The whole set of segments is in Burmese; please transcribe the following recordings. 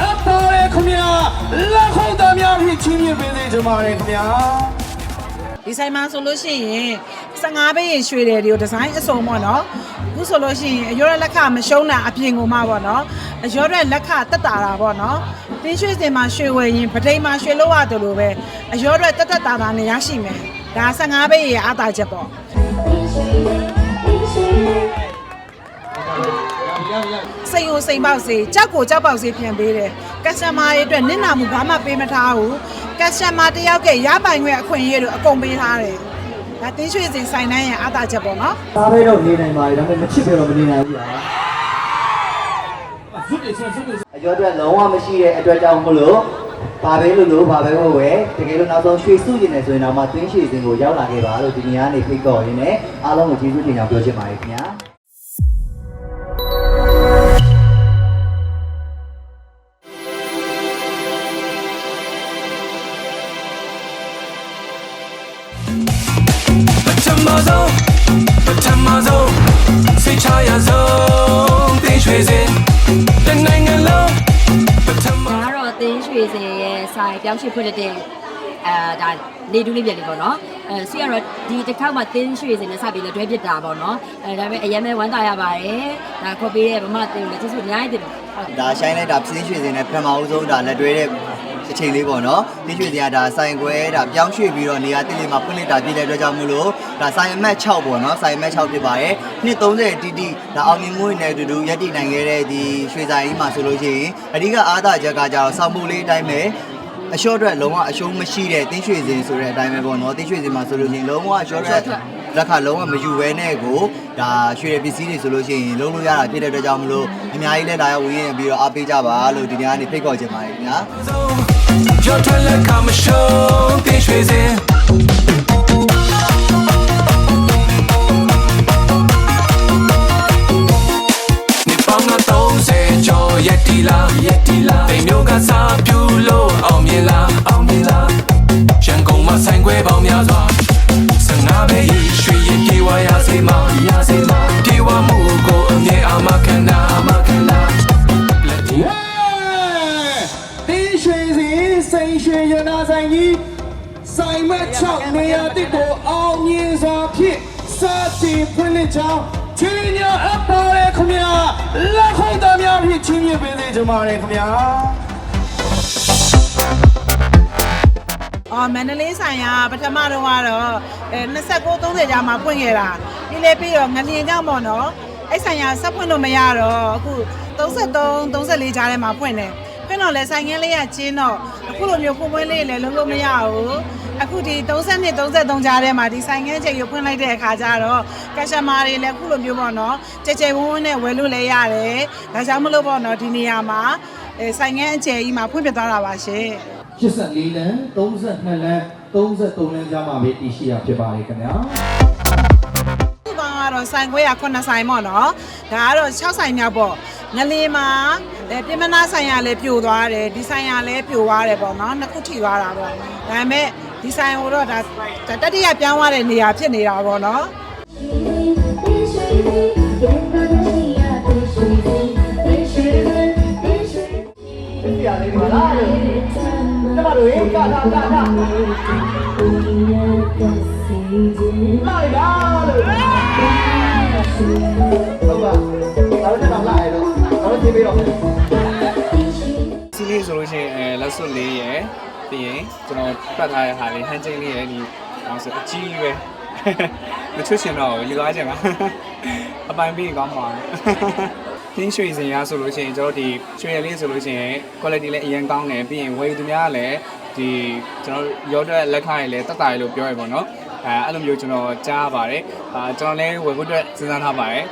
အပ်ပါရဲ့ခင်ဗျာလက်ခုပ်သားများဖြင့်ချင်းမြင့်ပေးသေးကြပါရခင်ဗျာဒီဆိုင်မှာဆိုလို့ရှိရင်15ဘေးရင်ရွှေတယ်ဒီကိုဒီဇိုင်းအစုံပေါ့နော်အခုဆိုလို့ရှိရင်အရောရလက်ခမရှုံးတာအပြင်ကိုမှပေါ့နော်အရောရလက်ခတက်တာတာပေါ့နော်တင်းရွှေစင်မှာရွှေဝယ်ရင်ပထိန်မှာရွှေလို့ရတယ်လို့ပဲအရောရတက်တက်တာတာနဲ့ရရှိမယ်ဒါ15ဘေးရဲ့အားသာချက်ပေါ့ စိန်ကိုစိန်ပေါက်စေကြောက်ကိုကြောက်ပေါက်စေပြန်ပေးတယ်ကက်စတမာတွေအတွက်နစ်နာမှုဘာမှပေးမထားဘူးကက်စတမာတယောက်ကရပိုင်ခွင့်အခွင့်အရေးတို့အကုန်ပေးထားတယ်ဒါတင်းရွှေစင်ဆိုင်တိုင်းရဲ့အားသာချက်ပေါ့နော်သားပဲတော့နေနိုင်ပါတယ်ဒါပေမဲ့မချစ်ပဲတော့မနေနိုင်ဘူးဗျာအကျော်အတွက်လုံးဝမရှိတဲ့အတွက်ကြောင့်မလို့ဘာပဲလို့လို့ဘာပဲဟုတ်ပဲတကယ်လို့နောက်ဆုံးရွှေစုကျင်နေဆိုရင်တော့မှတွင်းရွှေစင်ကိုရောက်လာခဲ့ပါလို့ဒီနေရာကနေဖိတ်ခေါ်ရင်းနဲ့အားလုံးကိုကျေးဇူးတင်ကြောင်းပြောချင်ပါတယ်ခင်ဗျာ မဆုံးပထမဆုံးစိတ်ချရဆုံးသင်ရွှေစင်တနိုင်ငံလုံးပထမဒါကတော့အသင်းရွှေစင်ရဲ့ဆိုင်ပြောင်းရွှေ့ဖွင့်တဲ့အဲဒါလေတူးလေးပြန်လေးပေါ့နော်အဲဆီကတော့ဒီတစ်ခေါက်မှသင်းရွှေစင်နဲ့စပြီးတော့တွဲပြစ်တာပေါ့နော်အဲဒါပေမဲ့အရင်မဲ့ဝမ်းသာရပါတယ်ဒါခေါ်ပေးတဲ့ဗမာတင်ကိုလည်းကျေးဇူးအများကြီးတင်တယ်ဟုတ်ဒါရှိုင်းလိုက်တာပြင်းရွှေစင်နဲ့ပထမဦးဆုံးဒါလက်တွဲတဲ့ အချိန်လေးပေါ့နော်ပြင်းရွှေစင်ကဒါဆိုင်ခွဲဒါပြောင်းရွှေ့ပြီးတော့နေရာတိလေးမှာဖွင့်လှစ်တာပြည်တဲ့အတွက်ကြောင့်မလို့ဒါဆိုင်အမှတ်6ပေါ့နော်ဆိုင်အမှတ်6ဖြစ်ပါတယ်နှစ်30တီတီဒါအောင်မြင်မှုတွေနဲ့အတူတူရက်တည်နိုင်ခဲ့တဲ့ဒီရွှေဆိုင်ကြီးမှာဆိုလို့ရှိရင်အဓိကအားသာချက်ကကြတော့စောင့်မှုလေးအတိုင်းပဲအလျှော့အတွက်လုံးဝအရှုံးမရှိတဲ့တင်းရွှေစင်ဆိုတဲ့အတိုင်းပဲပေါ့နော်တင်းရွှေစင်မှာဆိုလို့ရှိရင်လုံးဝအလျှော့အတွက်လက်ခလုံးဝမယူဘဲနဲ့ကိုဒါရွှေရပစ္စည်းတွေဆိုလို့ရှိရင်လုံးလို့ရတာဖြစ်တဲ့အတွက်ကြောင့်မလို့အများကြီးလဲဒါရောက်ဝင်ရင်ပြီးတော့အားပေးကြပါလို့ဒီနေ့ကနေဖိတ်ခေါ်ချင်ပါတယ်ခင်ဗျာ Your toilet come show သင်ရွှေစင်နေပေါင်းတော့30ကျော်ရက်တီလာရက်တီလာတိမ်မျိုးကစားပြူလို့အောင်မြင်လားအောင်မြင်လားရန်ကုန်မှာဆိုင်ခွဲပေါင်းများစွာစငါပဲရွှေရင်ပြေဝရစေမ ဆိုင်မ6နေရာတစ်ကိုအောင်မြင်စွာဖြင့်စတင်ဖွင့်လှစ်ကြောင်းချွေးညာအပ်ပါရဲ့ခင်ဗျာလက်ခုပ်သားများဖြင့်ချင်းမြင့်ပေးသေးကြပါရခင်ဗျာအော်မန္တလေးဆိုင်ကပထမတော့ကတော့အဲ29 30ကြာမှဖွင့်ခဲ့တာပြီးလေပြီးတော့ငလျင်ကြောင့်ပေါ့နော်အဲ့ဆိုင်ကဆက်ဖွင့်လို့မရတော့အခု33 34ကြာထဲမှာဖွင့်တယ်ဖွင့်တော့လဲဆိုင်ငယ်လေးကကျင်းတော့အခုလိုမျိုးဖွင့်ပွဲလေးလည်းလုံးလုံးမရဘူး အခုဒီ32 33ကြားထဲမှာဒီဆိုင်ငယ်ချိန်ကိုဖွင့်လိုက်တဲ့အခါကျတော့ကက်ရှမာတွေလည်းအခုလိုမျိုးပေါ့နော်ကြဲကြဲဝန်းဝန်းနဲ့ဝယ်လို့လည်းရတယ်ဒါကြောင့်မလို့ပေါ့နော်ဒီနေရာမှာအဲဆိုင်ငယ်အကျယ်ကြီးမှာဖွင့်ပြသွားတာပါရှင်84လမ်း32လမ်း33လမ်းကြားမှာပဲတည်ရှိရဖြစ်ပါတယ်ခင်ဗျာဒီကောင်ကတော့ဆိုင်ခွဲရ9ဆိုင်ပေါ့နော်ဒါကတော့6ဆိုင်မြောက်ပေါ့ငလင်းမှာအဲပြင်မနာဆိုင်ရလည်းပြိုသွားတယ်ဒီဆိုင်ရလည်းပြိုသွားတယ်ပေါ့နော်နှစ်ခုထိသွားတာပေါ့ဒါပေမဲ့ ဒီဆိုင်ကိုတော့ဒါဒါတတိယပြောင်းသွားတဲ့နေရာဖြစ်နေတာပေါ့နော်ပြရလေးပါလားကျမတို့ရေကာကာကာကာလာရပါလို့ဟုတ်ပါတော့တော့လာရတော့တော့ကြည့်ပြီးတော့စီလေးဆိုလို့ရှိရင်အဲလက်စွပ်လေးရယ် ပြီးရင်ကျွန်တော်ပတ်ထားတဲ့ဟာလေးဟန်ချင်းလေးရယ်ဒီအောင်ဆိုအကြီးပဲမချွတ်ချင်တော့ဘူးယူသွားချင်ပါအပိုင်ပြီးကောင်းပါတင်းရွှေစင်ရဆိုလို့ရှိရင်ကျွန်တော်ဒီရွှေရလေးဆိုလို့ရှိရင် quality လည်းအရင်ကောင်းတယ်ပြီးရင်ဝယ်သူများကလည်းဒီကျွန်တော်ရောတဲ့လက်ခါရည်လည်းတက်တာရည်လို့ပြောရပါတော့အဲအဲ့လိုမျိုးကျွန်တော်ကြားပါတယ်အာကျွန်တော်လည်းဝယ်ဖို့အတွက်စဉ်းစားထားပါတယ်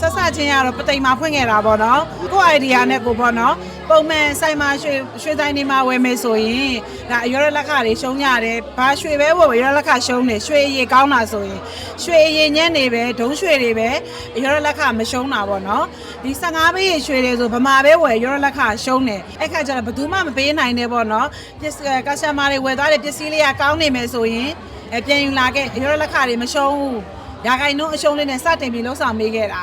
ဆက်စချင်းကတော့ပသိမ်မှာဖွင့်ခဲ့တာပေါ့နော်ကို့ idea နဲ့ကိုပေါ့နော်ပုံမှန်ဆိုင်မှာရွှေရွှေဆိုင်တွေမှာဝယ်မယ်ဆိုရင်ဒါအရောရလက်ခတွေရှုံးကြတယ်ဘာရွှေပဲဝယ်ဝယ်ရောရလက်ခရှုံးတယ်ရွှေအရေကောင်းတာဆိုရင်ရွှေအရေညံ့နေပဲဒုံးရွှေတွေပဲအရောရလက်ခမရှုံးတာပေါ့နော်ဒီ15ဘေးရွှေတွေဆိုဗမာပဲဝယ်ရောရလက်ခရှုံးတယ်အဲ့ခါကျတော့ဘယ်သူမှမပေးနိုင်နဲ့ပေါ့နော်ပစ္စည်းကစတမာတွေဝယ်သွားတဲ့ပစ္စည်းလေးကကောင်းနေမယ်ဆိုရင် အပြန်ယူလာခဲ့ရောရလက်ခတွေမရှုံးဘူးရာခိုင်နှုန်းအရှုံးလေးနဲ့စတင်ပြီးလှုပ်ဆောင်ပေးခဲ့တာ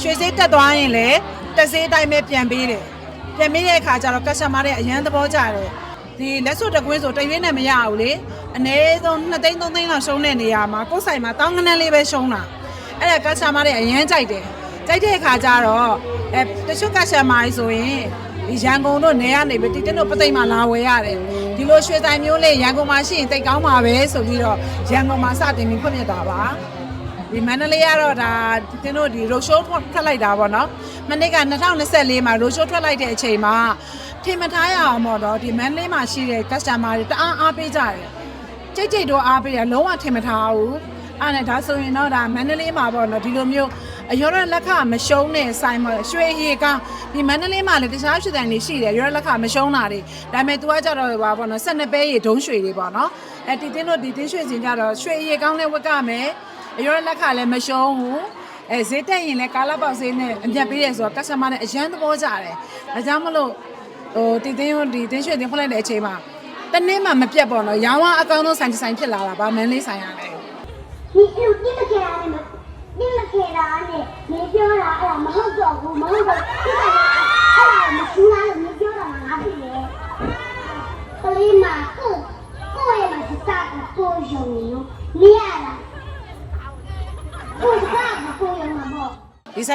ရွှေစည်းတက်သွားရင်လည်းတက်စည်းအတိုင်းပဲပြန်ပေးတယ်ပြန်မေးတဲ့အခါကျတော့ကက်ဆာမာတွေအရန်သဘောကျတယ်ဒီလက်စွပ်တကွင်းဆိုတရွေးနဲ့မရဘူးလေအနည်းဆုံး2သိန်း3သိန်းလောက်ရှုံးတဲ့နေရာမှာကိုယ်ဆိုင်မှာတောင်းကနန်းလေးပဲရှုံးတာအဲ့ဒါကက်ဆာမာတွေအရန်ကြိုက်တယ်ကြိုက်တဲ့အခါကျတော့အဲတချို့ကက်ဆာမာတွေဆိုရင်ဒီရန်ကုန်တို့နေရနေပြီတိတင်းတို့ပသိမ်မှာလာဝယ်ရတယ် ဒီလိုရွှေဆိုင်မျိုးလေးရန်ကုန်မှာရှိရင်တိတ်ကောင်းပါပဲဆိုပြီးတော့ရန်ကုန်မှာစတင်ပြီးဖွင့်ပြတာပါဒီမန္တလေးကတော့ဒါတင်းတို့ဒီ road show ထွက်လိုက်တာပေါ့နော်မနေ့က2024မှာ road show ထွက်လိုက်တဲ့အချိန်မှာထင်မထားရအောင်ပေါ့တော့ဒီမန္တလေးမှာရှိတဲ့ customer တွေတအားအားပေးကြတယ်ကြိတ်ကြိတ်တော့အားပေးရလုံးဝထင်မထားဘူးအဲ့နဲ့ဒါဆိုရင်တော့ဒါမန္တလေးမှာပေါ့နော်ဒီလိုမျိုး အရောရလက်ခမရှုံးတဲ့ဆိုင်မှာရွှေရီကဒီမန္တလေးမှာလည်းတခြားရွှေဆိုင်တွေရှိတယ်ရောရလက်ခမရှုံးတာတွေဒါပေမဲ့ तू ကကြတော့ပါပေါ့နော်12ပဲရေဒုံးရွှေတွေပေါ့နော်အဲတီတင်းတို့ဒီတင်းရွှေစင်ကြတော့ရွှေရီကောင်းလဲဝက်ကမယ် အရောလက်ခလည်းမရှုံးဘူးအဲဈေးတက်ရင်လည်းကာလာပေါက်ဈေးနဲ့အမြတ်ပေးရဲဆိုတော့ customer နဲ့အရန်သဘောကျတယ်ဒါကြောင့်မလို့ဟိုတီတင်းရောဒီတင်းရွှေတင်းဖွင့်လိုက်တဲ့အချိန်မှာတနေ့မှမပြတ်ပေါ့နော်ရောင်းဝအကောင်းဆုံးဆိုင်တစ်ဆိုင်ဖြစ်လာတာဗာမန်လေးဆိုင်ရတယ် 你哎呦，你们给他呢？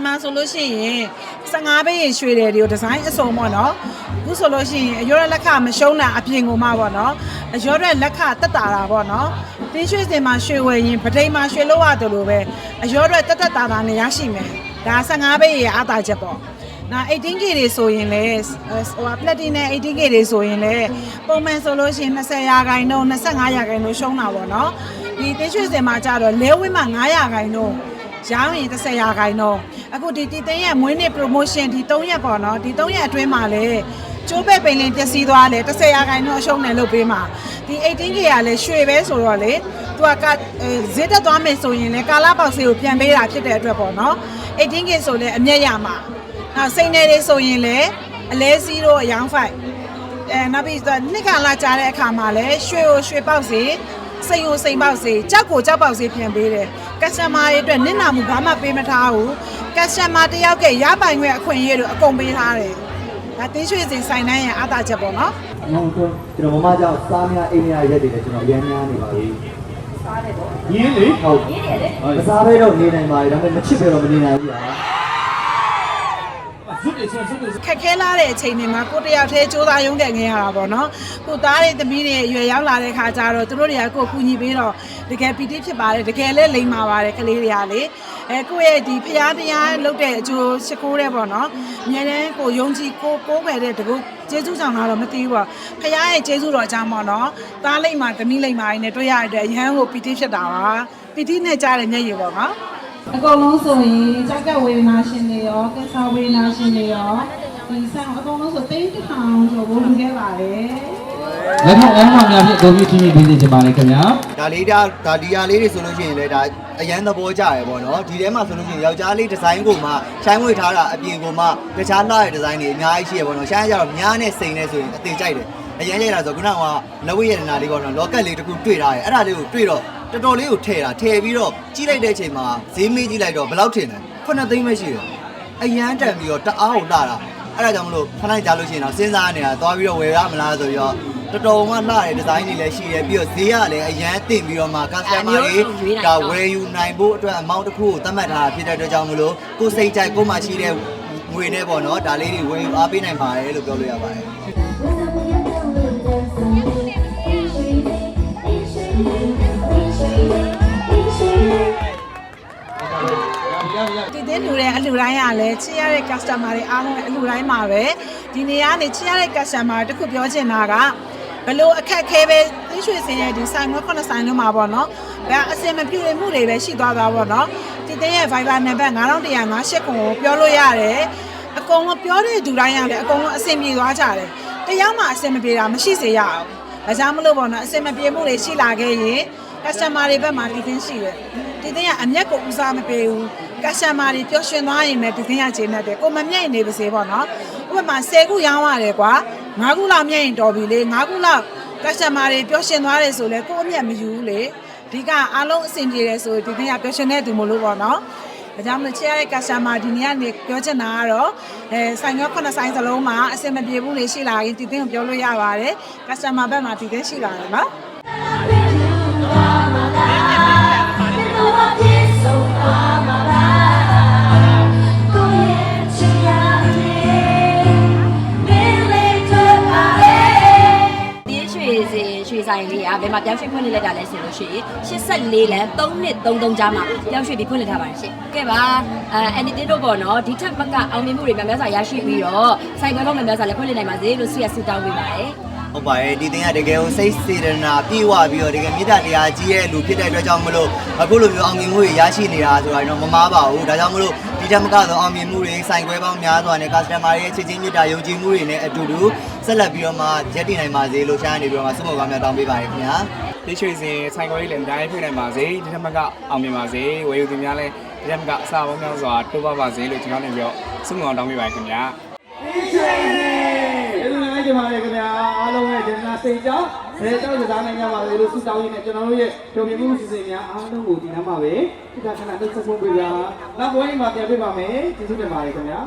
ဆိုင်မှာဆိုလို့ရှိရင်15ပဲရင်ရွှေတယ်တွေကိုဒီဇိုင်းအစုံပေါ့နော်အခုဆိုလို့ရှိရင်အရောလက်ခမရှုံးတာအပြင်ကိုမှပေါ့နော်အရောလက်ခတက်တာတာပေါ့နော်တင်းရွှေစင်မှာရွှေဝယ်ရင်ပဒိန်မှာရွှေလို့ရတယ်လို့ပဲအရောတက်တက်တာတာနဲ့ရရှိမယ်ဒါ15ပဲရင်အားတာချက်ပေါ့နော် 18K တွေဆိုရင်လေဟို platinum 18K တွေဆိုရင်လေပုံမှန်ဆိုလို့ရှိရင်20ရာခိုင်နှုန်း25ရာခိုင်နှုန်းရှုံးတာပေါ့နော်ဒီတင်းရွှေစင်မှာကြတော့လဲဝင်းမှာ9ရာခိုင်နှုန်းရောင်းရင်30ရာခိုင်တော့ အခုဒီတီသိန်းရဲ့မွေးနေ့ promotion ဒီ3ရက်ပေါ့နော်ဒီ3ရက်အတွင်းမှာလေကျိုးပဲ့ပိန်လင်းပျက်စီးသွားတယ်30ရာခိုင်တော့အရှုံးတယ်လို့ပေးမှာဒီ 18K ကလည်းရွှေပဲဆိုတော့လေသူကကအဲဈေးတက်သွားမယ်ဆိုရင်လေကာလာပေါက်ဆေးကိုပြန်ပေးတာဖြစ်တဲ့အတွက်ပေါ့နော် 18K ဆိုလည်းအမျက်ရမှာနောက်စိန်နယ်တွေဆိုရင်လည်းအလဲ0အယောင်5အဲနောက်ပြီးတော့နှစ်ကလာကြားတဲ့အခါမှာလည်းရွှေကိုရွှေပေါက်စီစိန်ကိုစိန်ပေါက်စီကြောက်ကိုကြောက်ပေါက်စီပြန်ပေးတယ်ကက်စတမာတွေအတွက်နစ်နာမှုဘာမှပေးမထားဘူး ကက်စတမာတယောက်ကရပိုင်ခွင့်အခွင့်အရေးတို့အကုန်ပေးထားတယ်ဒါတင်းရွှေစင်ဆိုင်တိုင်းရဲ့အသာချက်ပေါ့နော်ဟုတ်တော့ကျွန်တော်မမကြောင့်စားများအိမ်များရက်တွေလည်းကျွန်တော်ရမ်းများနေပါပြီရင်းလေဟုတ်ရင်းတယ်လေမစားဘဲတော့နေနိုင်ပါဘူးဒါပေမဲ့မချစ်ဘဲတော့မနေနိုင်ဘူးညာဇွတ်တယ်ဆွတ်ဇွတ်တယ်ခက်ခဲလာတဲ့အချိန်တွေမှာကိုယ်တယောက်တည်းစူးစမ်းရုံးကန်ခဲ့ရတာပေါ့နော်ကိုသားတွေသမီးတွေအရွယ်ရောက်လာတဲ့ခါကျတော့သူတို့တွေကကိုယ်ကူညီပေးတော့တကယ်ပီတိဖြစ်ပါတယ်တကယ်လည်းလိမ္မာပါတယ်ကလေးတွေကလေ အဲကိုယ့်ရဲ့ဒီဖျားတရားလုပ်တဲ့အကျိုးရှိခိုးတဲ့ပေါ့နော်အများတန်းကိုယုံကြည်ကိုကိုးကွယ်တဲ့တကူကျေးဇူးဆောင်တာတော့မသိဘူးပေါ့ဖျားရဲ့ကျေးဇူးတော်အကြောင်းပေါ့နော်သားလိမ္မာသမီးလိမ္မာရင်းနဲ့တွေ့ရတဲ့အရန်ကိုပီတိဖြစ်တာပါပီတိနဲ့ကြားတဲ့မျက်ရည်ပေါ့နော်အကုန်လုံးဆိုရင်ကြောက်ကဝေဒနာရှင်တွေရောကင်ဆာဝေဒနာရှင်တွေရောဒီဆောင်အကုန်လုံးဆိုသိန်းတစ်ထောင်ကျော်ဘိုးလူခဲ့ပါတယ် လက်ထောက်အောင်မှများဖြင့်အကုန်ပြည့်ချင်းပေးစေချင်ပါတယ်ခင်ဗျာဒါလေးဒါဒါဒီယာလေးတွေဆိုလို့ရှိရင်လည်းဒါအရန်သဘောကျရယ်ပေါ့နော်ဒီထဲမှာဆိုလို့ရှိရင်ယောက်ျားလေးဒီဇိုင်းကိုမှရှိုင်းဝေထားတာအပြင်ကိုမှတခြားလှတဲ့ဒီဇိုင်းတွေအများကြီးရှိရယ်ပေါ့နော်ရှိုင်းရတော့များနဲ့စိန်နဲ့ဆိုရင်အသေးကြိုက်တယ်အရန်ကြိုက်တာဆိုခုနကနဝိယရနာလေးပေါ့နော်လောကက်လေးတစ်ခုတွေ့ထားရယ်အဲ့ဒါလေးကိုတွေ့တော့တော်တော်လေးကိုထည့်တာထည့်ပြီးတော့ကြီးလိုက်တဲ့အချိန်မှာဈေးမေးကြီးလိုက်တော့ဘယ်လောက်ထင်လဲခုနှစ်သိန်းပဲရှိတယ်အရန်တန်ပြီးတော့တအားကိုလှတာအဲ့ဒါကြောင့်မလို့ခဏကြားလို့ရှိရင်တော့စဉ်းစားနေတာသွားပြီးတော့ဝယ်ရမလားဆိုပြီးတော့ တော်တော်မှလှတဲ့ဒီဇိုင်းတွေလည်းရှိတယ်ပြီးတော့ဈေးကလည်းအရန်တင်ပြီးတော့မှကစတမာတွေဒါဝယ်ယူနိုင်ဖို့အတွက်အမောင့်တစ်ခုကိုသတ်မှတ်ထားတာဖြစ်တဲ့အတွက်ကြောင့်မလို့ကိုယ်စိတ်ကြိုက်ကိုယ်မှရှိတဲ့ငွေနဲ့ပေါ့နော်ဒါလေးတွေဝယ်ယူအားပေးနိုင်ပါတယ်လို့ပြောလို့ရပါတယ်ဒီတင်းလူတဲ့အလူတိုင်းကလည်းချစ်ရတဲ့ customer တွေအားလုံးရဲ့အလူတိုင်းမှာပဲဒီနေရာကနေချစ်ရတဲ့ customer တခုပြောချင်တာက ဘလို့အခက်ခဲပဲသိရွှေစင်ရဲ့ဒီဆိုင်ခွဲခုနှစ်ဆိုင်လုံးမှာပေါ့နော်။ဒါအစင်မပြေမှုတွေပဲရှိသွားတာပေါ့နော်။ဒီတင်းရဲ့ Viber နံပါတ်9158ကိုပြောလို့ရတယ်။အကုန်လုံးပြောတဲ့သူတိုင်းရတယ်အကုန်လုံးအဆင်ပြေသွားကြတယ်တရားမှအဆင်မပြေတာမရှိစေရအောင်ဒါကြောင့်မလို့ပေါ့နော်အဆင်မပြေမှုတွေရှိလာခဲ့ရင် customer တွေဘက်မှာတည်သိရှိတယ်တည်သိရအမျက်ကိုဦးစားမပေးဘူး customer တွေပျော်ရွှင်သွားရင်လည်းတည်သိရခြေနဲ့တယ်ကိုမမျက်ရင်နေပါစေပေါ့နော်ဥပမာ10ခုရောင်းရတယ်ကွာ 9ခုလောက်မျက်ရင်တော်ပြီလေ9ခုလောက် customer တွေပျော်ရွှင်သွားတယ်ဆိုလဲကိုအမျက်မယူဘူးလေဒီကအားလုံးအဆင်ပြေတယ်ဆိုဒီသိရပျော်ရွှင်တဲ့သူမလို့ပေါ့နော်ဒါကြောင့်မလို့ချစ်ရတဲ့ customer ဒီနေ့ကနေပြောချင်တာကတော့အဲဆိုင်ရောခုနှစ်ဆိုင်စလုံးမှာအဆင်မပြေဘူးလေရှိလာရင်တည်တင်းကိုပြောလို့ရပါတယ် customer ဘက်မှာတည်တင်းရှိလာတယ်နော် ဆိုင်လေးကဘယ်မှာပြောင်းရွှေ့ဖွင့်လှစ်လိုက်တာလဲဆိုလို့ရှိရင်84လမ်း3နှစ်33ကြားမှာပြောင်းရွှေ့ပြီးဖွင့်လှစ်ထားပါတယ်ရှင်။ကဲပါအဲအန်ဒီတင်းတို့ပေါ့နော်ဒီထက်မကအောင်မြင်မှုတွေများများစွာရရှိပြီးတော့ဆိုင်ကွဲကောင်းများများစွာလည်းဖွင့်လှစ်နိုင်ပါစေလို့ဆုရဆုတောင်းပေးပါတယ်။ဟုတ်ပါရဲ့ဒီတင်ကတကယ်ကိုစိတ်စေတနာပြည့်ဝပြီးတော့တကယ်မေတ္တာတရားကြီးရဲ့လူဖြစ်တဲ့အတွက်ကြောင့်မလို့အခုလိုမျိုးအောင်မြင်မှုတွေရရှိနေတာဆိုတာတော့မမားပါဘူးဒါကြောင့်မလို့ ဒီတက်မကတော့အောင်မြင်မှုတွေစိုင်ခွဲပေါင်းများစွာနဲ့ customer ရဲ့ချစ်ချင်းမေတ္တာယုံကြည်မှုတွေနဲ့အတူတူဆက်လက်ပြီးတော့မှရက်တည်နိုင်ပါစေလို့ရှားနေပြီးတော့မှဆုမကောင်းများတောင်းပေးပါရခင်ဗျာဒီရွှေစင်ဆိုင်ခွဲလေးလည်းအများကြီးဖိနိုင်ပါစေဒီထက်မကအောင်မြင်ပါစေဝယ်ယူသူများလည်းဒီထက်မကအစာပေါင်းများစွာတိုးပါပါစေလို့ကျွန်တော်နေပြီးတော့ဆုမွန်တောင်းပေးပါခင်ဗျာဒီချိန်ဒီလိုလိုက်ကြပါလေခင်ဗျာအားလုံးရဲ့ဒီနာစိတ်ကြောင့် ဘယ်တော့ကစားနိုင်ကြပါလေလို့ဆုတောင်းရင်းနဲ့ကျွန်တော်တို့ရဲ့တော်မြင်မှုစီစဉ်များအားလုံးကိုဒီနားမှာပဲဒီကခဏနှုတ်ဆက်ဖို့ပြပါနောက်ဘဝမှာပြန်ပြပါမယ်ကျေးဇူးတင်ပါတယ်ခင်ဗျာ